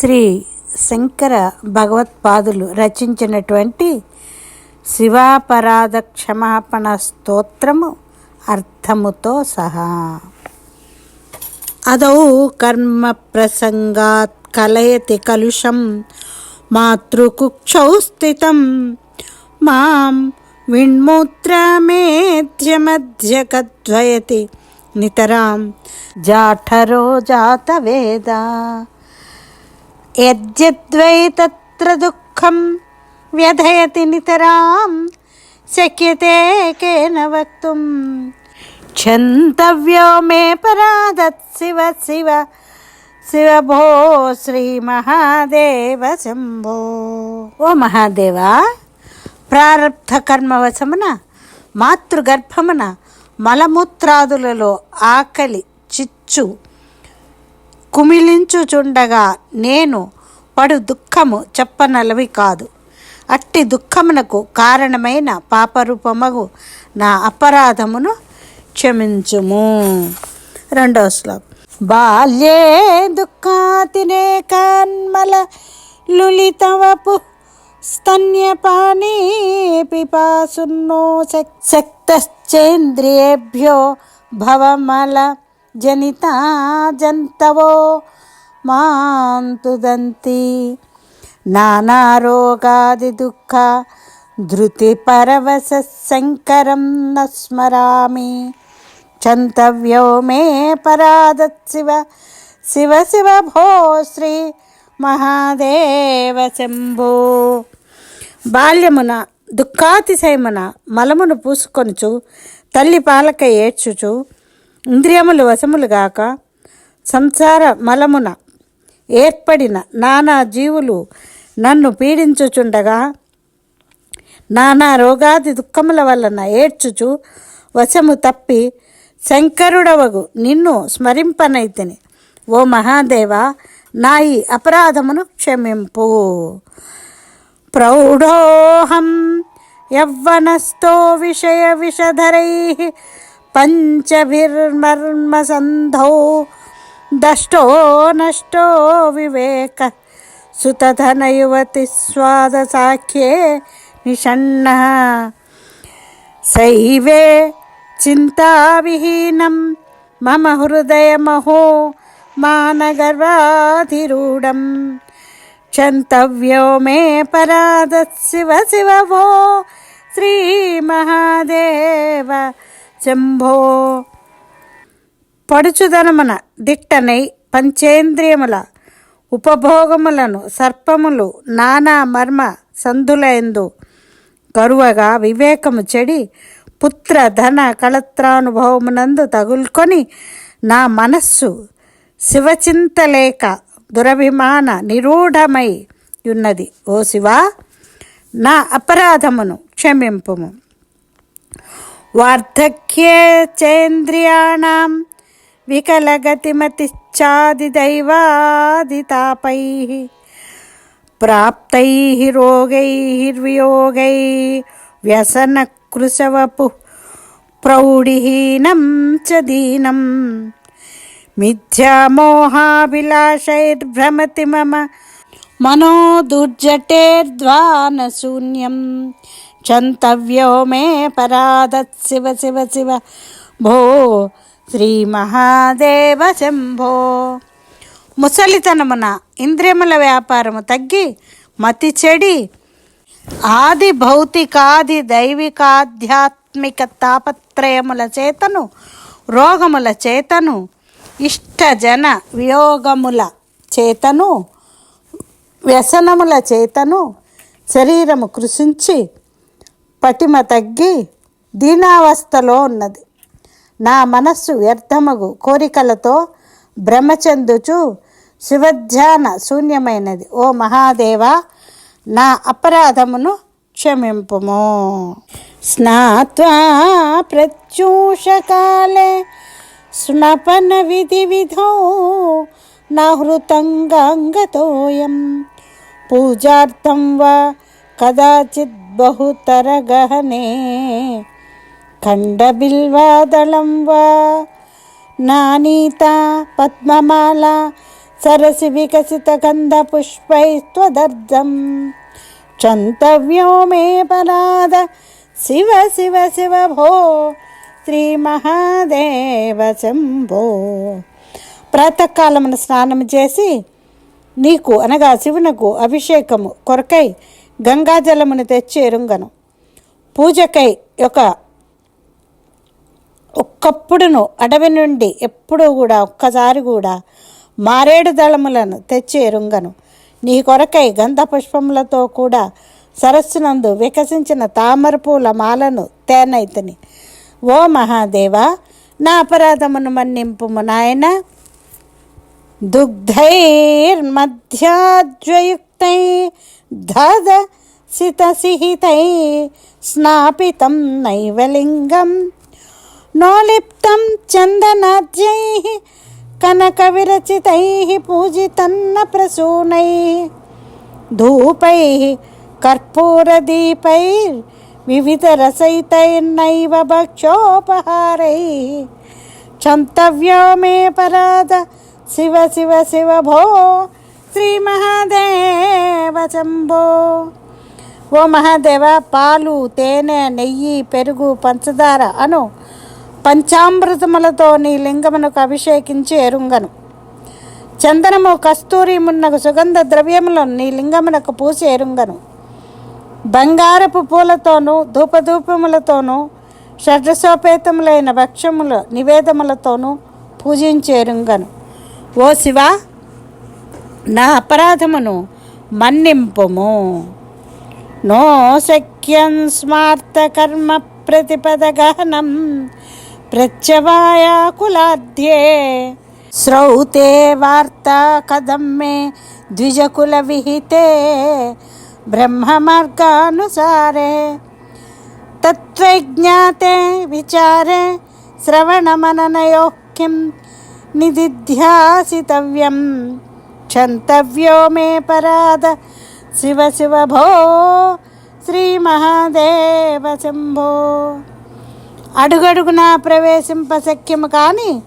శ్రీ శంకర భగవత్పాదులు రచించినటువంటి శివాపరాధ క్షమాపణ స్తోత్రము అర్థముతో సహా. అదౌ కర్మ ప్రసంగాత్ కలయతి కలుషం మాతృకుక్షౌ స్థితం మాం విణ్మూత్రమేధ్యమధ్యకద్వయతి నితరాం జాఠరో జాతవేద. యద్యద్వై తత్ర దుఃఖం వ్యధయతి నితరాం శక్యతే కేన వక్తుం క్షంతవ్యో మే పరాదత్ శివ శివ శివ భో శ్రీ మహాదేవ శంభో ఓ మహాదేవా ప్రారబ్ధ కర్మవశమున మాతృగర్భమున మలమూత్రాదులలో ఆకలి చిచ్చు కుమిలించుచుండగా నేను పడు దుఃఖము చెప్పనలవి కాదు. అట్టి దుఃఖమునకు కారణమైన పాపరూపమగు నా అపరాధమును క్షమించుము. రెండవ శ్లోకం. బాల్యే దుఃఖాతినే కన్మల లులితవపు స్తన్యపానీ పిపాసున్నో శక్తశ్చేంద్రియేభ్యో భవమల జనితా జంతవో మాంతుదంతి నానారోగాది దుఃఖ ధృతి పరవశ శంకరం నస్మరామి. చంతవ్యో మే పరాదత్ శివ శివ శివ భో శ్రీ మహాదేవ శంభో. బాల్యమున దుఃఖాతిశయమున మలమును పూసుకొనుచు తల్లి పాలక ఏడ్చుచు ఇంద్రియములు వశములుగాక సంసార మలమున ఏర్పడిన నానా జీవులు నన్ను పీడించుచుండగా నానా రోగాది దుఃఖముల వలన ఏడ్చుచు వశము తప్పి శంకరుడవగు నిన్ను స్మరింపనైతిని. ఓ మహాదేవ నా ఈ అపరాధమును క్షమింపు. ప్రౌఢోహం యవ్వనస్థో విషయ విషధరై పంచభిర్మర్మసంధౌ దష్టో నష్టో వివేక సుతధనయువతి స్వాదసాఖ్యే నిషన్న శైవే చింతావిహీనం మమ హృదయమహో మానగర్వాధిరూఢం. క్షంతవ్యో మే పరాద శివ శివ భో శ్రీ మహాదేవ శంభో పడుచుదనమున దిట్టనై పంచేంద్రియముల ఉపభోగములను సర్పములు నానా మర్మ సంధులయందు కరువగా వివేకము చెడి పుత్ర ధన కళత్రానుభవమునందు తగులుకొని నా మనస్సు శివచింతలేక దురభిమాన నిరూఢమై ఉన్నది. ఓ శివా నా అపరాధమును క్షమింపుము. వార్ధక్యే చేంద్రియాణం వికలగతిమతిచ్చాదిదైవాదితాపై ప్రాప్తై రోగైర్వియోగై వ్యసనకృశవపు ప్రౌఢిహీనం చ దీనం మిథ్యామోహాభిలాషైర్భ్రమతి మమ మనో దుర్జటేర్ధ్వానశూన్యం క్షంతవ్యో మే పరాదత్ శివ శివ శివ భో శ్రీమహాదేవ శంభో ముసలితనమున ఇంద్రియముల వ్యాపారము తగ్గి మతి చెడి ఆది భౌతికాది దైవికాధ్యాత్మిక తాపత్రయముల చేతను రోగముల చేతను ఇష్టజన వియోగముల చేతను వ్యసనముల చేతను శరీరము కృషించి పటిమ తగ్గి దీనావస్థలో ఉన్నది. నా మనస్సు వ్యర్థమగు కోరికలతో భ్రమచెందుచు శివధ్యాన శూన్యమైనది. ఓ మహాదేవ నా అపరాధమును క్షమింపుము. స్నాత్వా ప్రత్యూషకాలే స్నపన విధి విధో నాహృతంగాంగతోయం పూజార్థం వా కదాచిత్ బహుతరగహనే ఖండబిల్వాదళం వా నానీత పద్మమాల సరసి వికసిత గంధ పుష్పైస్త్వదర్ధం క్షంతవ్యో మే పరాద శివ శివ శివ భో శ్రీ మహాదేవ శంభో. ప్రాతకాలమున స్నానం చేసి నీకు అనగా శివునకు అభిషేకము కొరకై గంగాజలమును తెచ్చి ఎరుంగను. పూజకై ఒక ఒక్కప్పుడును అడవి నుండి ఎప్పుడూ కూడా ఒక్కసారి కూడా మారేడు దళములను తెచ్చి ఎరుంగను. నీ కొరకై గంధ పుష్పములతో కూడా సరస్సునందు వికసించిన తామర పూల మాలను తేనైతని ఓ మహాదేవా నా అపరాధమును మన్నింపుము నాయన. दुग्धैर्मध्याज्वयुक्तै धदसितसिहितै स्नापितं नैवलिङ्गं नोलिप्तं चन्दनाद्यैः कनकविरचितैः पूजितन्न प्रसूनैः धूपैः कर्पूरदीपैर्विविधरसैतैर्नैव भक्षोपहारैः क्षन्तव्यो मे पराद శివ శివ శివ భో శ్రీ మహాదేవ శంభో ఓ మహాదేవ పాలు తేనె నెయ్యి పెరుగు పంచదార అను పంచామృతములతో నీ లింగమునకు అభిషేకించి ఎరుంగను. చందనము కస్తూరి మున్నకు సుగంధ ద్రవ్యములను నీ లింగమునకు పూసి ఎరుంగను. బంగారపు పూలతోనూ ధూపధూపములతోనూ షడ్రసోపేతములైన భక్ష్యముల నివేదములతోనూ పూజించి ఎరుంగను. ఓ శివ నా అపరాధమును మన్నింపుము. నో శక్యం స్మార్త కర్మ ప్రతిపద ప్రత్యవాయాకులాధ్యే శ్రౌతే వార్త కథం మే ద్విజకుల విహితే బ్రహ్మమార్గానుసారే. తత్వజ్ఞాతే విచారే శ్రవణమననయో కిం నిదిధ్యాసితవ్యం క్షంతవ్యో మే పరాద శివ శివ భో శ్రీ మహాదేవ శంభో అడుగడుగునా ప్రవేశింప శక్యము కాని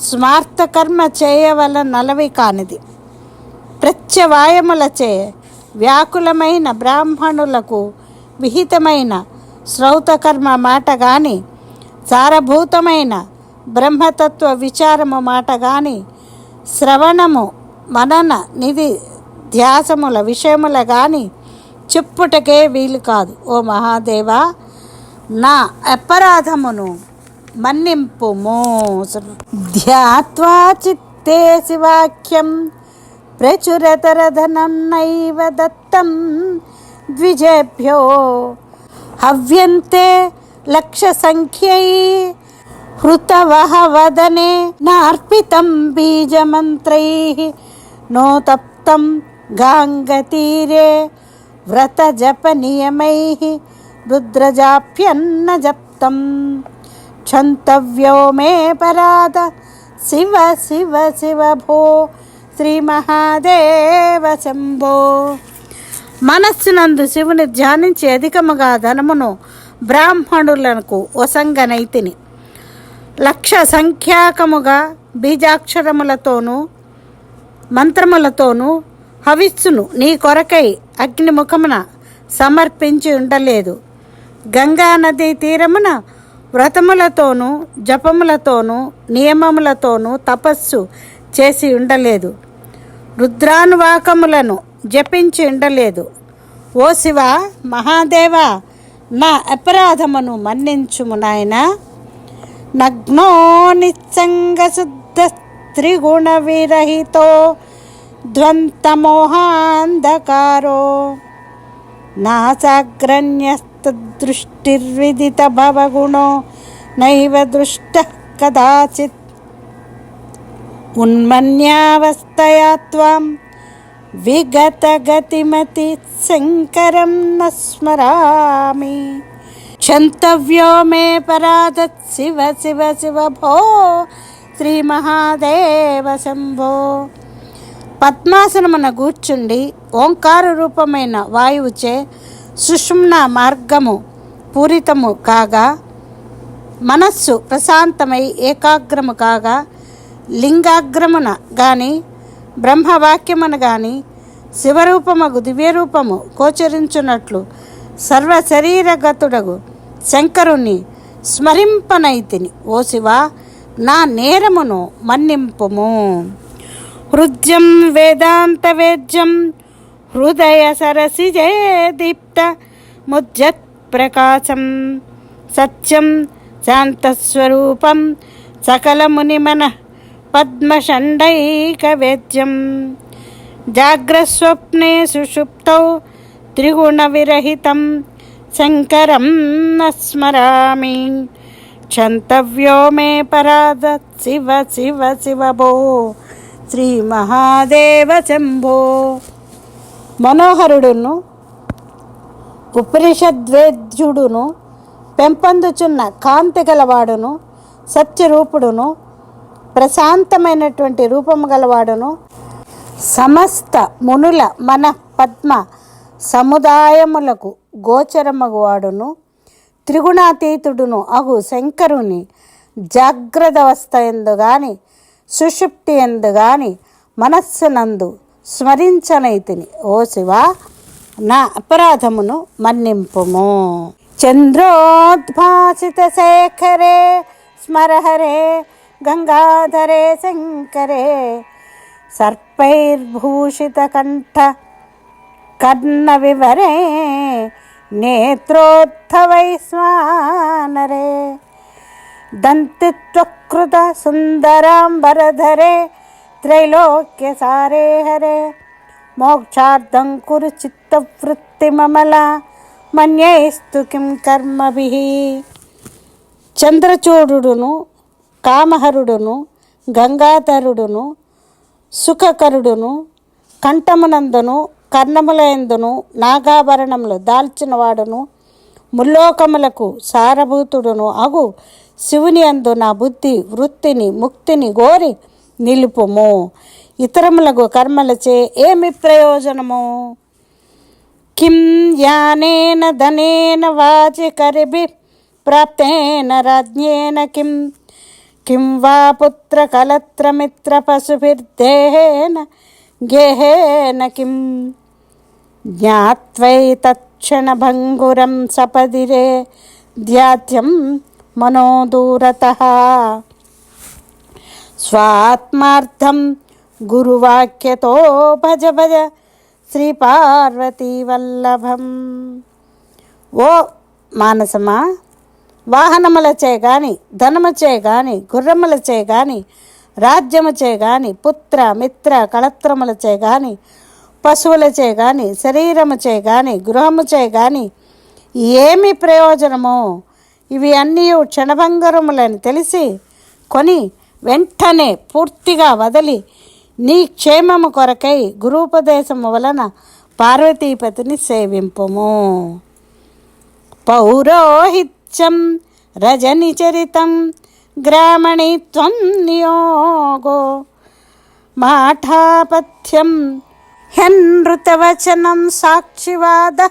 స్మార్త కర్మ చేయవల నలవి కానిది. ప్రత్యవాయములచే వ్యాకులమైన బ్రాహ్మణులకు విహితమైన శ్రౌతకర్మ మాట గాని సారభూతమైన బ్రహ్మతత్వ విచారము మాట గాని శ్రవణము మనన నిధి ధ్యాసముల విషయముల గాని చెప్పుటకే వీలు కాదు. ఓ మహాదేవా నా అపరాధమును మన్నింపుము. ధ్యాత్వా చిత్తే శివాఖ్యం ప్రచురతరధనం నైవ దత్తం ద్విజేభ్యో. హవ్యంతే లక్ష సంఖ్యై హృతవహ వదనే నార్పితం బీజమంత్రై నోతప్తం గాంగతీరే వ్రత జప నియమై రుద్రజాప్యన్న జప్తం క్షంతవ్యో మే పరాద శివ శివ శివ భో శ్రీ మహాదేవ శంభో. మనస్సునందు శివుని ధ్యానించి అధికముగా ధనమును బ్రాహ్మణులకు వసంగనైతిని లక్ష సంఖ్యాకముగా బీజాక్షరములతోనూ మంత్రములతోనూ హవిస్సును నీ కొరకై అగ్నిముఖమున సమర్పించి ఉండలేదు. గంగా నదీ తీరమున వ్రతములతోనూ జపములతోనూ నియమములతోనూ తపస్సు చేసి ఉండలేదు. రుద్రానువాకములను జపించి ఉండలేదు. ఓ శివ మహాదేవ నా అపరాధమును మన్నించుము నాయనా. నగ్నో నిస్సంగ శుద్ధ త్రిగుణ విరహితో ధ్వంతమోహాంధకారో నాసాగ్రన్యస్తదృష్టిర్విదిత భవగుణో నైవ దృష్ట కదాచిత్. ఉన్మన్యావస్థయా త్వాం విగతగతిమతి శంకరం న స్మరామి. క్షంతవ్యో మే పరాదత్ శివ శివ శివ భో శ్రీ మహాదేవ శంభో పద్మాసనమున కూర్చుండి ఓంకార రూపమైన వాయువుచే సుషుమ్న మార్గము పూరితము కాగా మనస్సు ప్రశాంతమై ఏకాగ్రము కాగా లింగాగ్రమున గాని బ్రహ్మవాక్యమున గాని శివరూపమగు దివ్యరూపము గోచరించున్నట్లు సర్వ శరీరగతుడగు శంకరుణ్ణి స్మరింపనైతిని. ఓ శివ నా నేరమును మన్నింపుము. హృద్యం వేదాంత వేద్యం హృదయ సరసిజే దీప్త ముజ్జత్ ప్రకాశం. సత్యం శాంతస్వరూపం సకలమునిమన పద్మషండైకవేద్యం జాగ్రస్వప్నే సుషుప్తౌ త్రిగుణవిరహితం శంకరం న స్మరామి క్షంతవ్యో మే పరాద శివ శివ శివభో శ్రీ మహాదేవ శంభో మనోహరుడును ఉపనిషద్వేద్యుడును పెంపొందుచున్న కాంతి గలవాడును సత్యరూపుడును ప్రశాంతమైనటువంటి రూపము గలవాడును సమస్త మునుల మన పద్మ సముదాయములకు గోచరమగువాడును త్రిగుణాతీతుడును అగు శంకరుని జాగ్రత్త ఎందు గాని సుషుప్తి ఎందు గాని మనస్సునందు స్మరించనైతిని. ఓ శివ నా అపరాధమును మన్నింపుము. చంద్రోద్భాసిత శేఖరే స్మరహరే గంగాధరే శంకరే సర్పైర్భూషిత కంఠ కర్ణ వివరే నేత్రోత్థవై స్వానరే దంతిత్వకృత సుందరాంబరధరే త్రైలోక్యసారే హరే. మోక్షార్థం కురు చిత్తవృత్తిమమల మన్యైస్తు కిం కర్మభి. చంద్రచూడును కామహరుడును గంగాధరుడును సుఖకరుడును కంఠమునందును కర్ణములందును నాగాభరణములు దాల్చినవాడును ముల్లోకములకు సారభూతుడును. అగు శివుని అందు నా బుద్ధి వృత్తిని ముక్తిని గోరి నిలుపుము. ఇతరములకు కర్మలచే ఏమి ప్రయోజనము? కిం యానేన ధనేన వాచి కరిభి ప్రాప్తేన రాజ్ఞేన కిం? కిం వా పుత్రకలత్రమిత్ర పశుభిర్దేహేన గేహేన కిం? జ్ఞాత్వైతక్షణభంగురం సపదిరే ధ్యాత్యం మనోదూరత స్వాత్మార్థం గురువాక్యతో భజ భజ శ్రీపార్వతీవల్లభం ఓ మానసమా వాహనములచే గాని ధనముచే గాని గుర్రములచే గాని రాజ్యముచే గాని పుత్ర మిత్ర కళత్రములచే గాని పశువులచే కానీ శరీరముచే కానీ గృహముచే కానీ ఏమి ప్రయోజనము ఇవి అన్నీ క్షణభంగరములని తెలిసి కొని వెంటనే పూర్తిగా వదిలి నీ క్షేమము కొరకై గురూపదేశము వలన పార్వతీపతిని సేవింపము. పౌరోహిత్యం రజనిచరితం గ్రామణిత్వం నియోగో మాఠాపథ్యం హ్యనృతవచనం సాక్షివాద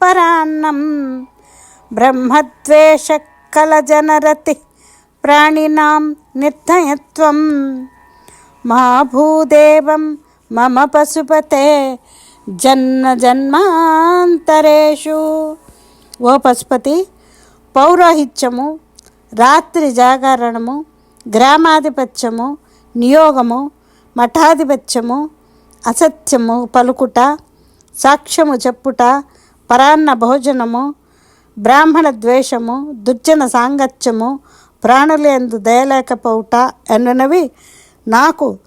పరాన్నం బ్రహ్మద్వేషకలజనరతి ప్రాణినాం నిర్ధయత్వం. మా భూదేవం మమ పశుపతే జన్మ జన్మాంతరేషు. ఓ పశుపతి పౌరోహిత్యము రాత్రి జాగరణము గ్రామాధిపత్యము నియోగము మఠాధిపత్యము అసత్యము పలుకుట సాక్ష్యము చెప్పుట పరాన్న భోజనము బ్రాహ్మణ ద్వేషము దుర్జన సాంగత్యము ప్రాణులేందు దయలేకపోవుట ఎన్ననవి? నాకు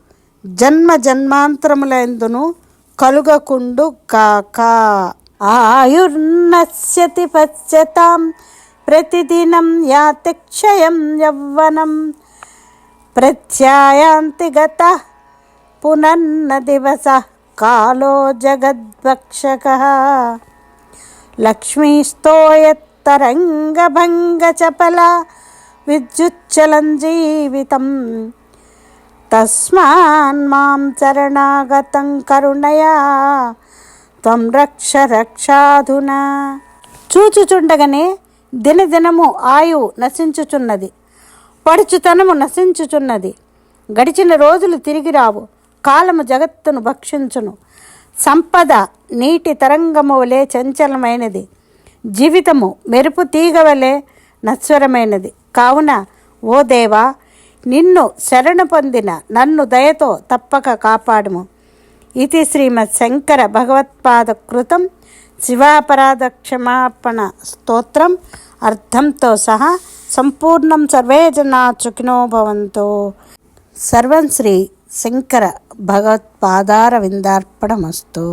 జన్మ జన్మాంతరములందును కలుగకుండు కాక. ఆయుర్నశ్యతి పశ్యతాం ప్రతిదినం యాతి క్షయం యవ్వనం. ప్రత్యాయాంతి గత పునన్న దివస కాలో జగద్వక్షక లక్ష్మీస్తోయత్తరంగభంగచపల విద్యుచ్చలం జీవితం తస్మాన్ మాం చరణాగతం కరుణయా త్వం రక్ష రక్షాధునా. చూచుచుండగానే దినదినము ఆయు నశించుచున్నది పడుచుతనము నశించుచున్నది. గడిచిన రోజులు తిరిగి రావు. కాలము జగత్తును భక్షించును. సంపద నీటి తరంగము వలె చంచలమైనది. జీవితము మెరుపు తీగ వలె నశ్వరమైనది. కావున ఓ దేవా నిన్ను శరణు పొందిన నన్ను దయతో తప్పక కాపాడుము. ఇది శ్రీమద్ శంకర భగవత్పాద కృతం. శివాపరాధ క్షమాపణ స్తోత్రం. అర్థంతో సహా సంపూర్ణం సర్వే జనా చుకినో భవంతో. సర్వం శ్రీ శంకర భగవత్పాదార విందార్పణమస్తు